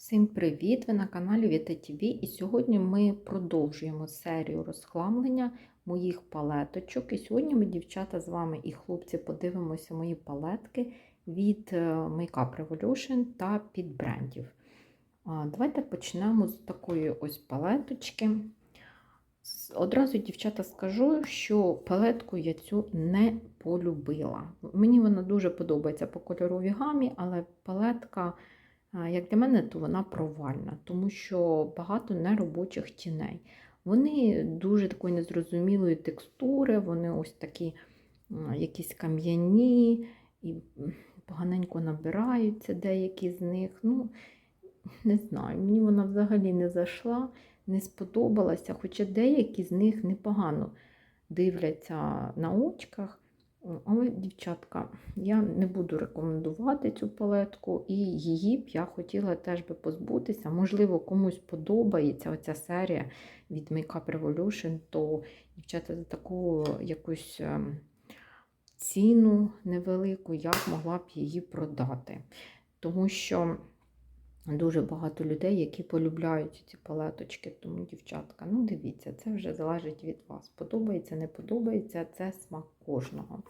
Всім привіт! Ви на каналі Віта ТВ і сьогодні ми продовжуємо серію розхламлення моїх палеточок. І сьогодні ми, дівчата, з вами і хлопці, подивимося мої палетки від е, Makeup Revolution та під брендів. Давайте почнемо з такої ось палеточки. Одразу, дівчата, скажу, що палетку я цю не полюбила. Мені вона дуже подобається по кольоровій гамі, але палетка. Як для мене, то вона провальна, тому що багато неробочих тіней. Вони дуже такої незрозумілої текстури, вони ось такі якісь кам'яні і поганенько набираються деякі з них. Ну, не знаю, мені вона взагалі не зайшла, не сподобалася, хоча деякі з них непогано дивляться на очках. Але, дівчатка, я не буду рекомендувати цю палетку, і її б я хотіла теж би позбутися. Можливо, комусь подобається оця серія від Makeup Revolution, то дівчата за таку якусь ем, ціну невелику я б могла б її продати. Тому що дуже багато людей, які полюбляють ці палеточки. Тому, дівчатка, ну дивіться, це вже залежить від вас. Подобається, не подобається, це смак кожного.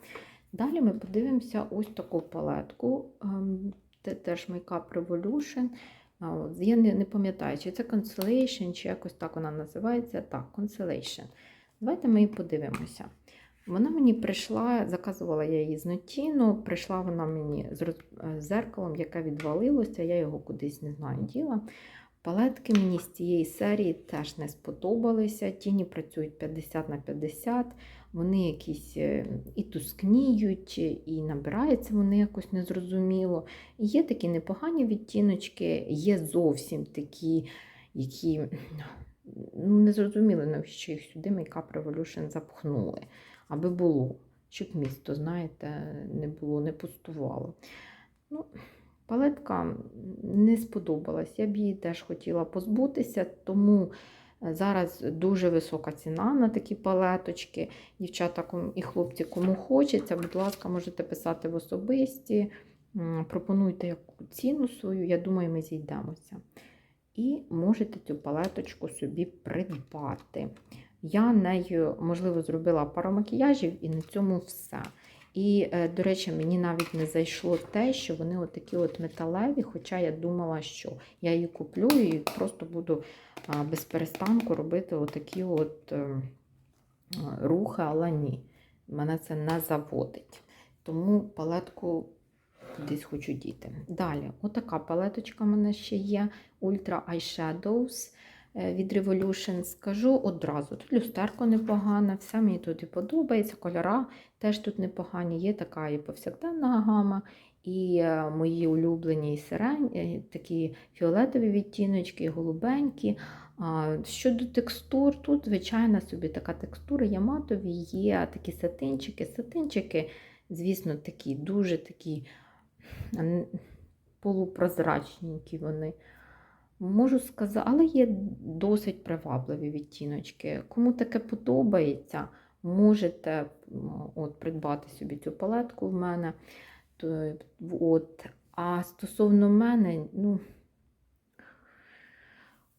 Далі ми подивимося ось таку палетку. ем, Це теж Makeup Revolution. Я не, не пам'ятаю, чи це Constellation, чи якось так вона називається. Так, Constellation. Давайте ми її подивимося. Вона мені прийшла, заказувала я її з Нотіно, прийшла вона мені з роз- з зеркалом, яке відвалилося, я його кудись не знаю діла. Палетки мені з цієї серії теж не сподобалися. Тіні працюють 50 на 50, вони якісь е, і тускніють, і набираються вони якось незрозуміло. Є такі непогані відтіночки, є зовсім такі, які ну, не зрозуміли, навіщо їх сюди Makeup Revolution запхнули аби було, щоб місто, знаєте, не було, не пустувало. Ну, Палетка не сподобалась. Я б її теж хотіла позбутися, тому е, зараз дуже висока ціна на такі палеточки. Дівчата і хлопці, кому хочеться, будь ласка, можете писати в особисті, пропонуйте яку ціну свою, я думаю, ми зійдемося. І можете цю палеточку собі придбати. Я нею, можливо, зробила пару макіяжів і на цьому все. І, е, до речі, мені навіть не зайшло те, що вони отакі от металеві, хоча я думала, що я її куплю і просто буду без перестанку робити отакі от е, рухи, але ні, мене це не заводить. Тому палетку кудись хочу діти. Далі, отака палеточка в мене ще є Ultra Eyeshadows від Revolution. Скажу одразу, тут люстерко непогане, все мені тут і подобається, кольора теж тут непогані, є така і повсякденна гама, і е, мої улюблені і е, такі фіолетові відтіночки, голубенькі. Щодо текстур, тут звичайна собі така текстура, є матові, є такі сатинчики. Сатинчики, звісно, такі дуже такі полупрозрачненькі вони. Можу сказати, але є досить привабливі відтіночки. Кому таке подобається, можете от, придбати собі цю палетку в мене. От. А стосовно мене, ну,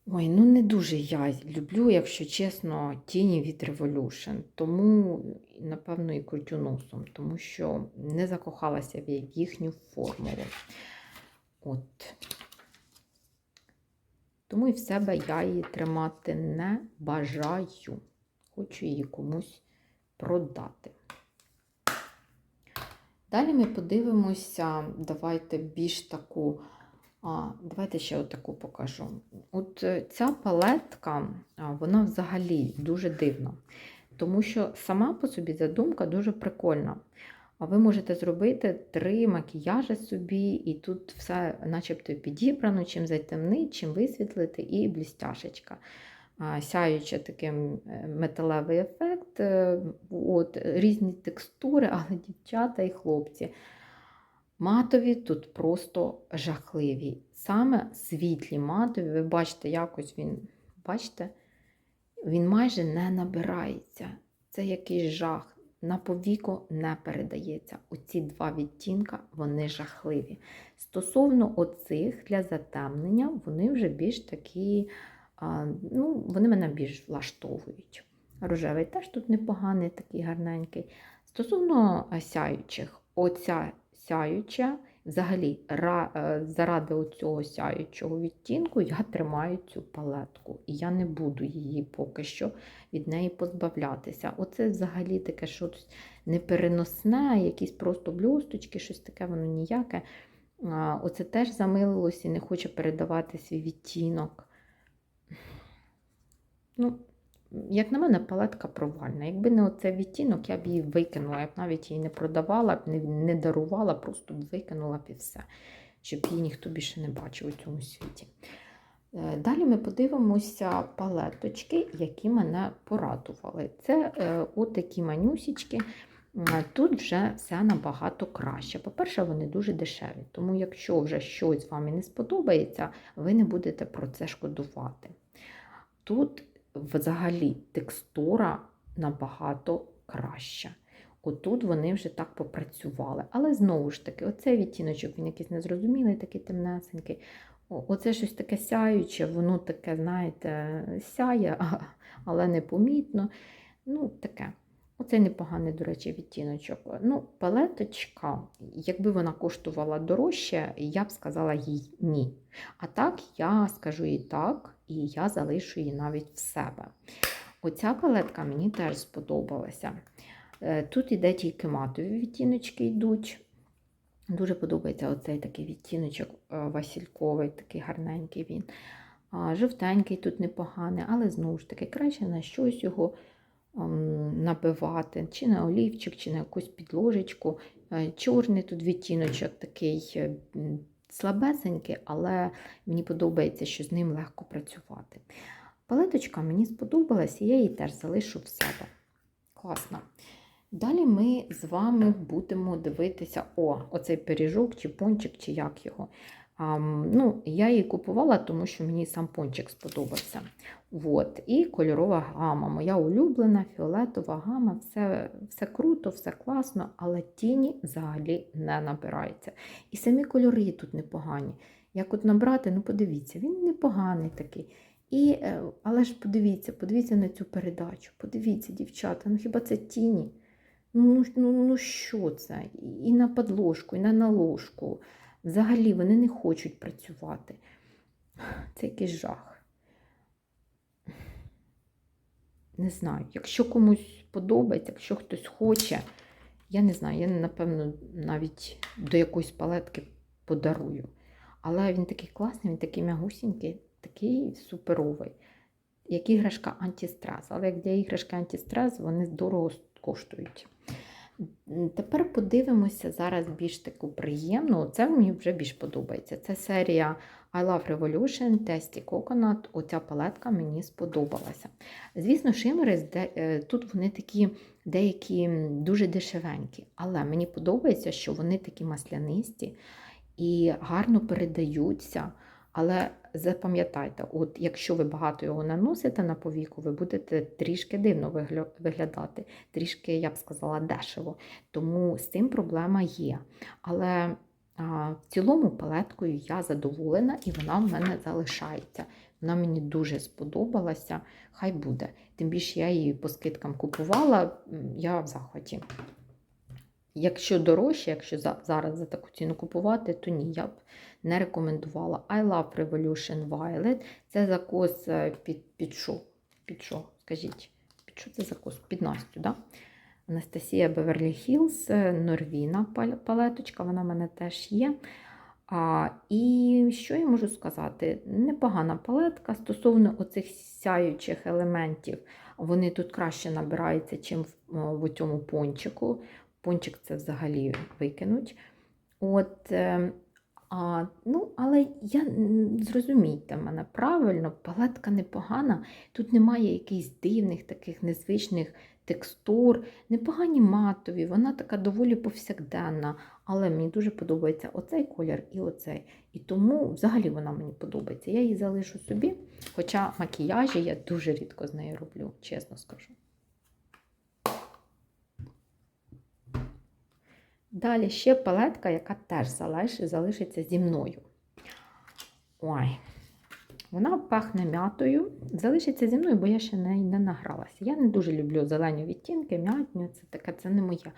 ой, ну не дуже я люблю, якщо чесно, тіні від Revolution. Тому, напевно, і крутю носом, тому що не закохалася в їхню формулу. От. Тому і в себе я її тримати не бажаю. Хочу її комусь продати. Далі ми подивимося, давайте більш таку, а, давайте ще отаку покажу. От е, ця палетка, вона взагалі дуже дивна, тому що сама по собі задумка дуже прикольна. А ви можете зробити три макіяжі собі, і тут все начебто підібрано, чим затемнити, чим висвітлити, і блістяшечка. Сяючи таким е, металевий ефект, е, от, різні текстури, але дівчата і хлопці. Матові тут просто жахливі. Саме світлі матові, ви бачите, якось він, бачите, він майже не набирається. Це якийсь жах. На повіку не передається. Оці два відтінка, вони жахливі. Стосовно оцих для затемнення, вони вже більш такі, ну, вони мене більш влаштовують. Рожевий теж тут непоганий, такий гарненький. Стосовно сяючих, оця сяюча, взагалі, е, заради оцього сяючого відтінку я тримаю цю палетку. І я не буду її поки що від неї позбавлятися. Оце взагалі таке щось непереносне, якісь просто блюсточки, щось таке, воно ніяке. Оце теж замилилось і не хоче передавати свій відтінок. Ну, як на мене, палетка провальна. Якби не оцей відтінок, я б її викинула, я б навіть її не продавала, не, не дарувала, просто б викинула б і все, щоб її ніхто більше не бачив у цьому світі. Е, Далі ми подивимося палеточки, які мене порадували. Це е, от такі манюсічки. Тут вже все набагато краще. По-перше, вони дуже дешеві, тому якщо вже щось вам не сподобається, ви не будете про це шкодувати. Тут взагалі текстура набагато краща. Отут вони вже так попрацювали. Але знову ж таки, оцей відтіночок, він якийсь незрозумілий, такий темнесенький. Оце щось таке сяюче, воно таке, знаєте, сяє, але непомітно. Ну, таке. Оцей непоганий, до речі, відтіночок. Ну, палеточка, якби вона коштувала дорожче, я б сказала їй ні. А так, я скажу їй так, і я залишу її навіть в себе. Оця палетка мені теж сподобалася. Е, Тут іде тільки матові відтіночки йдуть. Дуже подобається оцей такий відтіночок е, васильковий, такий гарненький він. Жовтенький тут непоганий, але знову ж таки краще на щось його набивати, чи на олівчик, чи на якусь підложечку. Е, Чорний тут відтіночок такий е, слабесенький, але мені подобається, що з ним легко працювати. Палеточка мені сподобалась, і я її теж залишу в себе. Класно. Далі ми з вами будемо дивитися, о, оцей пиріжок, чи пончик, чи як його. Ну, я її купувала, тому що мені сам пончик сподобався. От. І кольорова гама, моя улюблена, фіолетова гама, все, все круто, все класно, але тіні взагалі не набирається. І самі кольори тут непогані. Як от набрати, ну подивіться, він непоганий такий. І, е, але ж подивіться, подивіться на цю передачу. Подивіться, дівчата, ну хіба це тіні? Ну, ну, ну що це? І на подложку, і на наложку. Взагалі вони не хочуть працювати. Це якийсь жах. Не знаю. Якщо комусь подобається, якщо хтось хоче, я не знаю, я, напевно, навіть до якоїсь палетки подарую. Але він такий класний, він такий м'ягусінький, такий суперовий. Як іграшка антистрес. Але як для іграшки антистрес, вони дорого коштують. Тепер подивимося зараз більш таку приємну. Це мені вже більш подобається. Це серія I Love Revolution, Tasty Coconut. Оця палетка мені сподобалася. Звісно, шимери е, тут вони такі деякі дуже дешевенькі, але мені подобається, що вони такі маслянисті і гарно передаються. Але запам'ятайте, от якщо ви багато його наносите на повіку, ви будете трішки дивно виглядати, трішки, я б сказала, дешево. Тому з цим проблема є. Але а, в цілому палеткою я задоволена і вона в мене залишається. Вона мені дуже сподобалася, хай буде. Тим більше я її по скидкам купувала, я в захваті. Якщо дорожче, якщо зараз за таку ціну купувати, то ні, я б не рекомендувала. I Love Revolution Violet. Це закос е, під, під що? Під що? Скажіть, під що це закос? Під Настю, да? Анастасія Беверлі Хіллз, е, Норвіна палеточка, вона в мене теж є. А, і що я можу сказати? Непогана палетка стосовно оцих сяючих елементів, вони тут краще набираються, чим в, в цьому пончику. Пончик це взагалі викинуть. От, е, а, ну, але я зрозумійте мене правильно, палетка непогана. Тут немає якихось дивних, таких незвичних текстур, непогані матові, вона така доволі повсякденна. Але мені дуже подобається оцей колір і оцей. І тому взагалі вона мені подобається. Я її залишу собі. Хоча макіяжі я дуже рідко з нею роблю, чесно скажу. Далі ще палетка, яка теж залиш- залишиться зі мною. Ой, вона пахне м'ятою. Залишиться зі мною, бо я ще нею не награлася. Я не дуже люблю зелені відтінки, м'ятню, це таке, це не моє.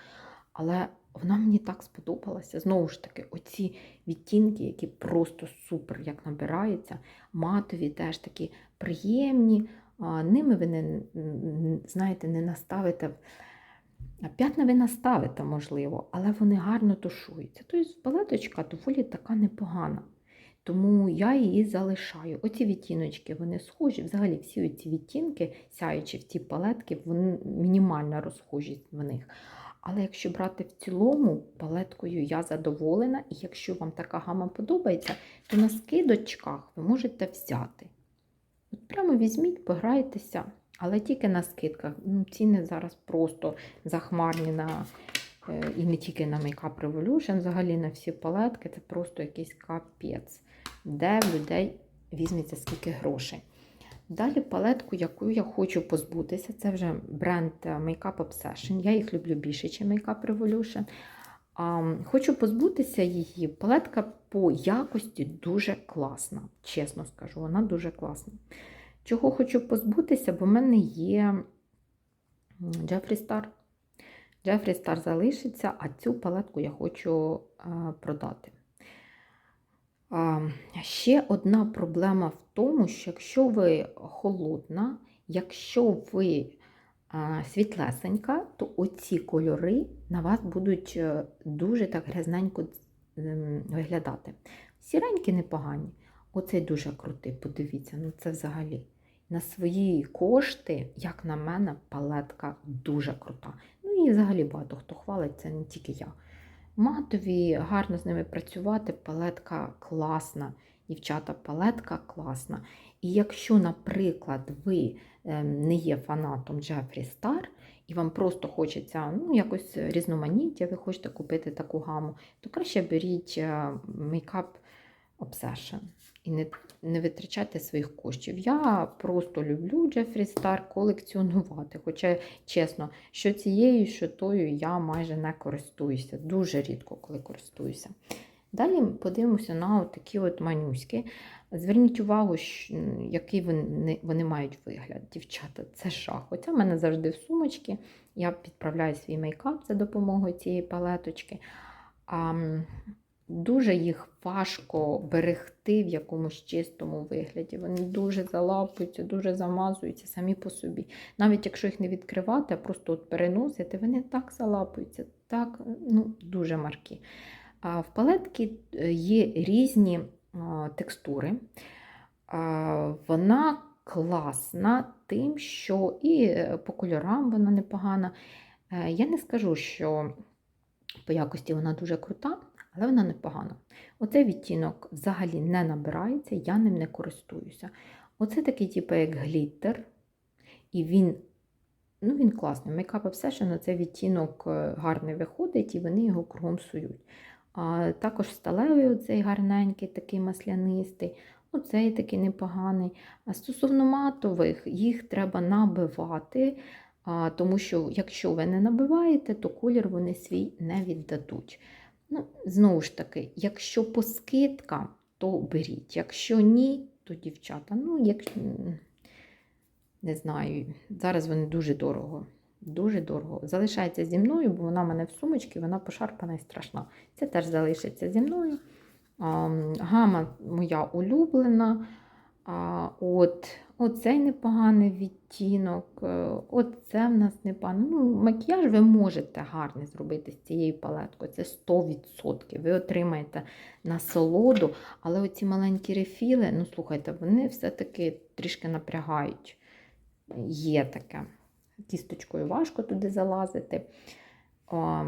Але вона мені так сподобалася. Знову ж таки, оці відтінки, які просто супер, як набираються, матові теж такі приємні. Ними ви не знаєте, не наставите. П'ятна ви наставите, можливо, але вони гарно тушуються. Тобто палеточка доволі така непогана. Тому я її залишаю. Оці відтіночки, вони схожі. Взагалі, всі ці відтінки, сяючи в ці палетки, вони мінімальна розхожість в них. Але якщо брати в цілому, палеткою я задоволена, і якщо вам така гама подобається, то на скидочках ви можете взяти. От прямо візьміть, пограйтеся, але тільки на скидках. Ну, ціни зараз просто захмарні на е, і не тільки на Makeup Revolution, взагалі на всі палетки, це просто якийсь капець, де в людей візьметься скільки грошей. Далі палетку, яку я хочу позбутися, це вже бренд е, Makeup Obsession. Я їх люблю більше, ніж Makeup Revolution. А, хочу позбутися її. Палетка по якості дуже класна, чесно скажу, вона дуже класна. Чого хочу позбутися, бо в мене є Jeffree Star. Jeffree Star залишиться, а цю палетку я хочу е, продати. Ще одна проблема в тому, що якщо ви холодна, якщо ви світлесенька, то оці кольори на вас будуть е, дуже так грязненько виглядати. Сіренькі непогані. Оцей дуже крутий, подивіться, ну це взагалі. На свої кошти, як на мене, палетка дуже крута. Ну і взагалі багато хто хвалить, це не тільки я. Матові, гарно з ними працювати, палетка класна. Дівчата, палетка класна. І якщо, наприклад, ви ем, не є фанатом Jeffree Star, і вам просто хочеться ну, якось різноманіття, ви хочете купити таку гаму, то краще беріть е, Obsession і не, не витрачайте своїх коштів. Я просто люблю Jeffree Star колекціонувати. Хоча, чесно, що цією, що тою я майже не користуюся. Дуже рідко, коли користуюся. Далі подивимося на такі от манюськи. Зверніть увагу, який вони, вони мають вигляд, дівчата. Це жах. Хоча в мене завжди в сумочці. Я підправляю свій мейкап за допомогою цієї палеточки. А, дуже їх важко берегти в якомусь чистому вигляді. Вони дуже залапуються, дуже замазуються самі по собі. Навіть якщо їх не відкривати, а просто от переносити, вони так залапуються, так ну, дуже маркі. А В палетці е, є різні а, текстури. А, Вона класна тим, що і е, по кольорам вона непогана. Е, Я не скажу, що по якості вона дуже крута, але вона непогана. Оцей відтінок взагалі не набирається, я ним не користуюся. Оце такий, типу, як гліттер, і він, ну, він класний. Makeup Obsession, оцей відтінок е, гарний виходить, і вони його кругом сують. А, також сталевий оцей гарненький, такий маслянистий. Оцей такий непоганий. Стосовно матових, їх треба набивати, тому що якщо ви не набиваєте, то колір вони свій не віддадуть. Ну, знову ж таки, якщо по скидкам, то беріть. Якщо ні, то дівчата, ну, як, не знаю, зараз вони дуже дорого. Дуже дорого. Залишається зі мною, бо вона в мене в сумочці, вона пошарпана і страшна. Це теж залишиться зі мною. Гама моя улюблена. От, Оцей непоганий відтінок. е, Оце в нас непоганий. Ну, макіяж ви можете гарний зробити з цією палеткою. Це 100%. Ви отримаєте насолоду, але оці маленькі рефіли, ну слухайте, вони все-таки трішки напрягають. Є таке. Кісточкою важко туди залазити. О,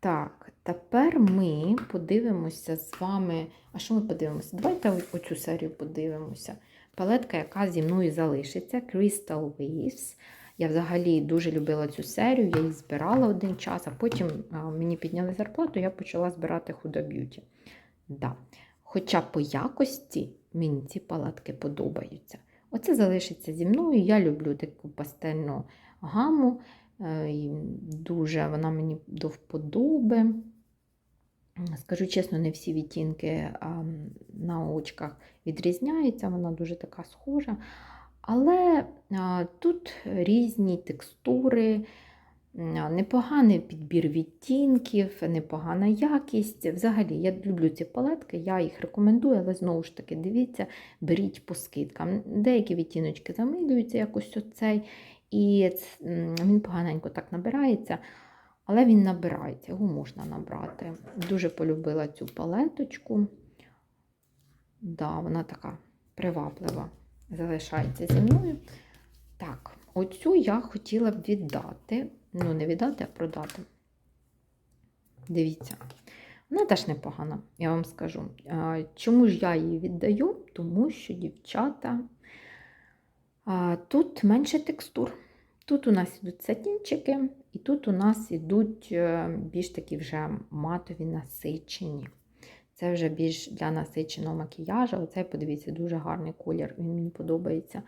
так, тепер ми подивимося з вами. А що ми подивимося? Давайте оцю серію подивимося. Палетка, яка зі мною залишиться, Crystal Waves. Я взагалі дуже любила цю серію, я її збирала один час, а потім мені підняли зарплату, я почала збирати Huda Beauty. Да. Хоча по якості мені ці палетки подобаються. Оце залишиться зі мною. Я люблю таку пастельну гаму. е, Дуже вона мені до вподоби. Скажу чесно, не всі відтінки на очках відрізняються, вона дуже така схожа. Але тут різні текстури, непоганий підбір відтінків, непогана якість. Взагалі, я люблю ці палетки, я їх рекомендую, але знову ж таки, дивіться, беріть по скидкам. Деякі відтіночки замилюються якось оцей, і він поганенько так набирається. Але він набирається, його можна набрати. Дуже полюбила цю палеточку. Да, вона така приваблива, залишається зі мною. Так, оцю я хотіла б віддати. Ну, не віддати, а продати. Дивіться, вона теж непогана, я вам скажу. Чому ж я її віддаю? Тому що дівчата тут менше текстур. Тут у нас ідуть сатінчики, і тут у нас ідуть е, більш такі вже матові насичені. Це вже більш для насиченого макіяжу. Оцей, подивіться, дуже гарний колір, він мені подобається.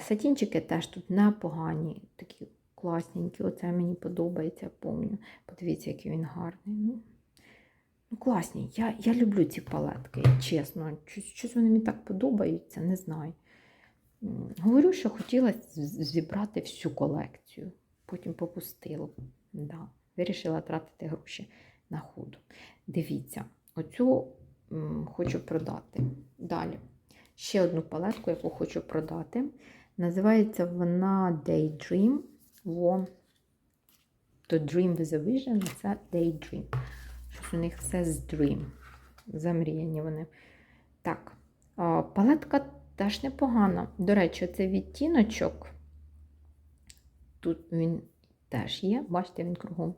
Сатінчики теж тут непогані, такі класненькі. Оце мені подобається, помню. Подивіться, який він гарний. Ну, ну класні. Я, я люблю ці палетки, чесно. Щось вони мені так подобаються, не знаю. Говорю, що хотіла зібрати всю колекцію. Потім попустило. Да. Вирішила тратити гроші на худу. Дивіться, оцю м, хочу продати. Далі. Ще одну палетку, яку хочу продати. Називається вона Daydream. Во. То Dream with a Vision, це Daydream. Щось у них все з Dream. Замріяні вони. Так, палетка теж непогана. До речі, цей відтіночок. Тут він теж є, бачите, він кругом.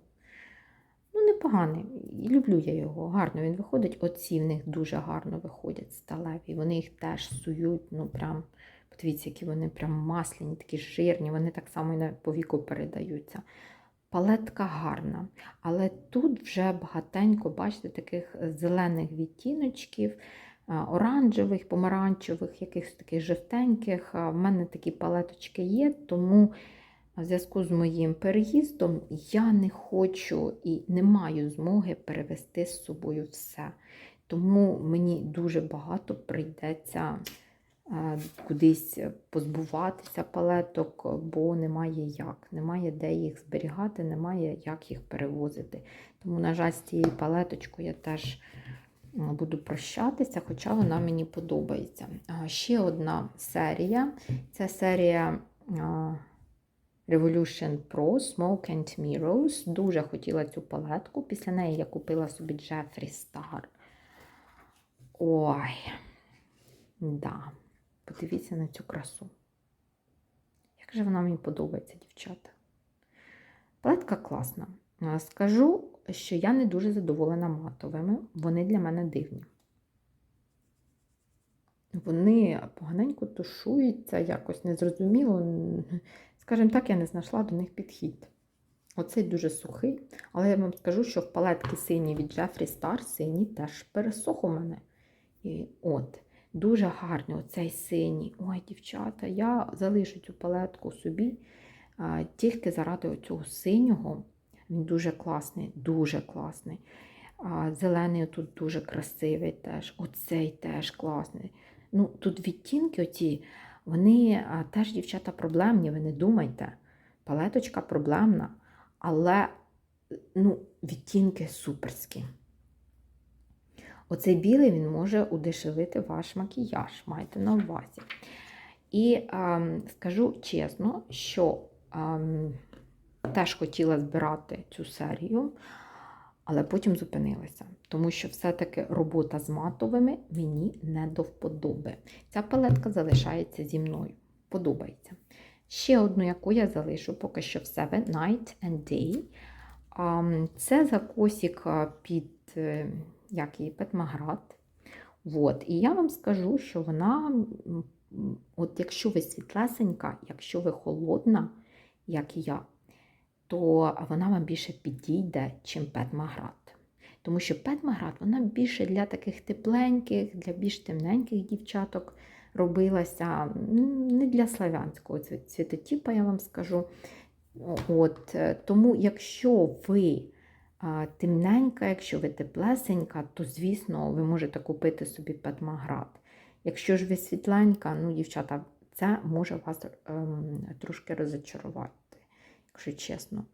Ну, непоганий. Люблю я його. Гарно він виходить. Оці в них дуже гарно виходять сталеві. Вони їх теж сують, ну прям, подивіться, які вони прям масляні, такі жирні, вони так само і на по віку передаються. Палетка гарна, але тут вже багатенько, бачите, таких зелених відтіночків, оранжевих, помаранчевих, якихось таких жовтеньких. В мене такі палеточки є, тому в зв'язку з моїм переїздом я не хочу і не маю змоги перевести з собою все. Тому мені дуже багато прийдеться е, кудись позбуватися палеток, бо немає як. Немає де їх зберігати, немає як їх перевозити. Тому, на жаль, з цією палеточкою я теж буду прощатися, хоча вона мені подобається. Ще одна серія це серія. Revolution Pro Smoke and Mirrors. Дуже хотіла цю палетку. Після неї я купила собі Jeffree Star. Ой, да. Подивіться на цю красу. Як же вона мені подобається, дівчата. Палетка класна. Скажу, що я не дуже задоволена матовими. Вони для мене дивні. Вони поганенько тушуються, якось незрозуміло. Скажімо так, я не знайшла до них підхід. Оцей дуже сухий, але я вам скажу, що в палетки сині від Jeffree Star синій теж пересох у мене. І от, дуже гарний оцей синій. Ой, дівчата, я залишу цю палетку собі а, тільки заради цього синього. Він дуже класний, дуже класний. А, зелений тут дуже красивий теж. Оцей теж класний. Ну, Тут відтінки оці, вони теж, дівчата, проблемні, ви не думайте. Палеточка проблемна, але ну, відтінки суперські. Оцей білий він може удешевити ваш макіяж, майте на увазі. І ем, скажу чесно, що ем, теж хотіла збирати цю серію, але потім зупинилася, тому що все-таки робота з матовими мені не до вподоби. Ця палетка залишається зі мною. Подобається. Ще одну, яку я залишу поки що в себе Night and Day. Це закосик під е, як її, Петмаград. От. І я вам скажу, що вона, от якщо ви світлесенька, якщо ви холодна, як і я, то вона вам більше підійде, чим Петмаград. Тому що Петмаград вона більше для таких тепленьких, для більш темненьких дівчаток робилася, не для славянського цвітотіпа, я вам скажу. От, е, тому, якщо ви Темненька, якщо ви теплесенька, то, звісно, ви можете купити собі петмаград. Якщо ж ви світленька, ну, дівчата, це може вас ем, трошки розочарувати, якщо чесно.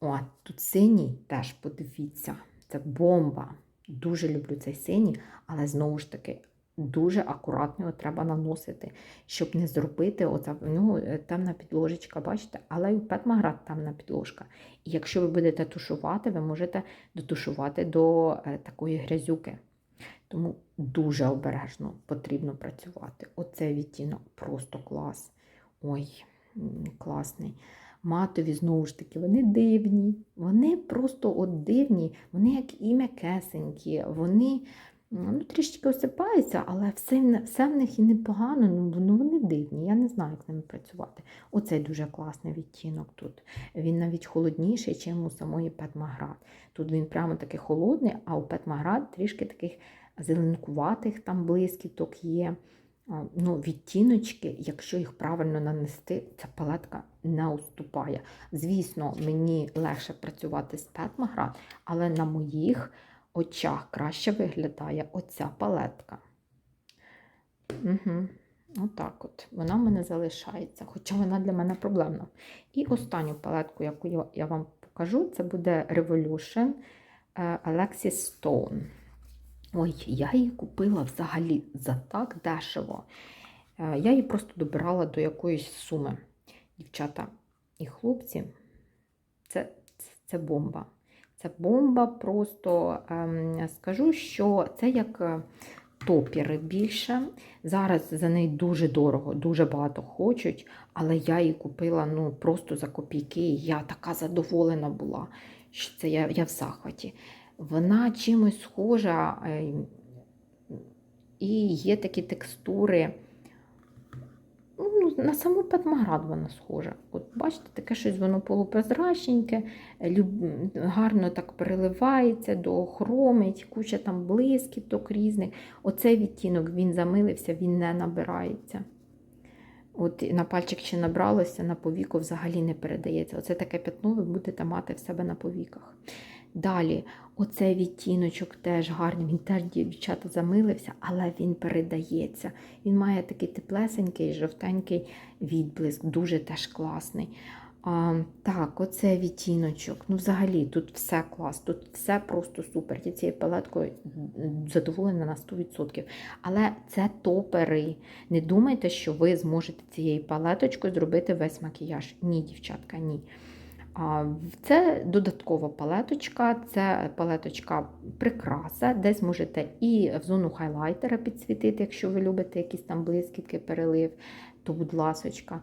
О, тут синій теж подивіться, це бомба. Дуже люблю цей синій, але знову ж таки, дуже акуратно його треба наносити, щоб не зробити оця, ну, темна підложечка, бачите, але і у Петмаград темна підложка. І якщо ви будете тушувати, ви можете дотушувати до е, такої грязюки. Тому дуже обережно потрібно працювати. Оцей відтінок просто клас. Ой, класний. Матові, знову ж таки, вони дивні. Вони просто от дивні, вони як і м'якесенькі, вони ну, трішечки осипаються, але все, все в них і непогано, ну, ну вони дивні. Я не знаю, як з ними працювати. Оцей дуже класний відтінок тут. Він навіть холодніший, ніж у самої Петмаград. Тут він прямо такий холодний, а у Петмаград трішки таких зеленкуватих там блискіток є. Ну, відтіночки, якщо їх правильно нанести, ця палетка не уступає. Звісно, мені легше працювати з Петмаград, але на моїх очах краще виглядає оця палетка. Угу. Отак от. Вона в мене залишається, хоча вона для мене проблемна. І останню палетку, яку я- я вам покажу, це буде Revolution е, Alexis Stone. Ой, я її купила взагалі за так дешево. Е, Я її просто добирала до якоїсь суми. Дівчата і хлопці, це, це, бомба. Це бомба просто ем, скажу, що це як е, топіри більше. Зараз за неї дуже дорого, дуже багато хочуть, але я її купила ну, просто за копійки. Я така задоволена була, що це я, я в захваті. Вона чимось схожа, е, і є такі текстури. Ну, на саму Петмаград вона схожа. От бачите, таке щось воно полупрозрачненьке, гарно так переливається, дохромить, куча там блискіток різних. Оцей відтінок він замилився, він не набирається. От на пальчик ще набралося, на повіку взагалі не передається. Оце таке пятно ви будете мати в себе на повіках. Далі, оцей відтіночок теж гарний, він теж дівчата замилився, але він передається. Він має такий теплесенький, жовтенький відблиск, дуже теж класний. А, так, оце відтіночок. Ну, взагалі, тут все клас, тут все просто супер. Я цією палеткою задоволена на 100%. Але це топери. Не думайте, що ви зможете цією палеточкою зробити весь макіяж. Ні, дівчатка, ні. Це додаткова палеточка, це палеточка прикраса, десь можете і в зону хайлайтера підсвітити, якщо ви любите якісь там блискітки, перелив, то будь ласочка.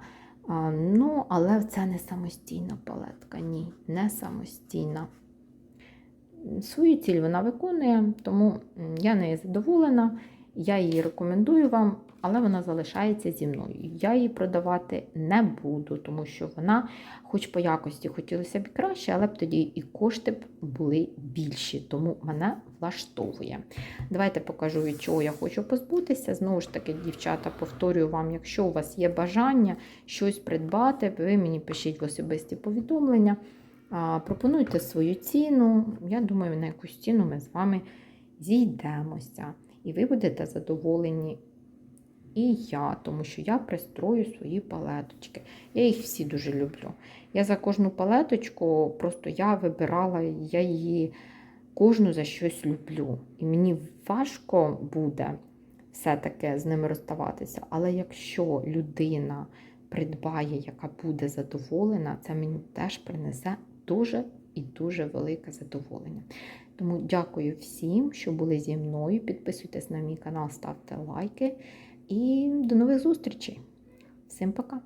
Ну, але це не самостійна палетка, ні, не самостійна. Свою ціль вона виконує, тому я нею задоволена, я її рекомендую вам, але вона залишається зі мною. Я її продавати не буду, тому що вона, хоч по якості хотілося б краще, але б тоді і кошти б були більші, тому мене влаштовує. Давайте покажу, від чого я хочу позбутися. Знову ж таки, дівчата, повторюю вам, якщо у вас є бажання щось придбати, ви мені пишіть в особисті повідомлення. Пропонуйте свою ціну. Я думаю, на якусь ціну ми з вами зійдемося. І ви будете задоволені. І я, тому що я пристрою свої палеточки. Я їх всі дуже люблю. Я за кожну палеточку просто я вибирала, я її кожну за щось люблю. І мені важко буде все-таки з ними розставатися. Але якщо людина придбає, яка буде задоволена, це мені теж принесе дуже і дуже велике задоволення. Тому дякую всім, що були зі мною. Підписуйтесь на мій канал, ставте лайки. І до нових зустрічей. Всім пока!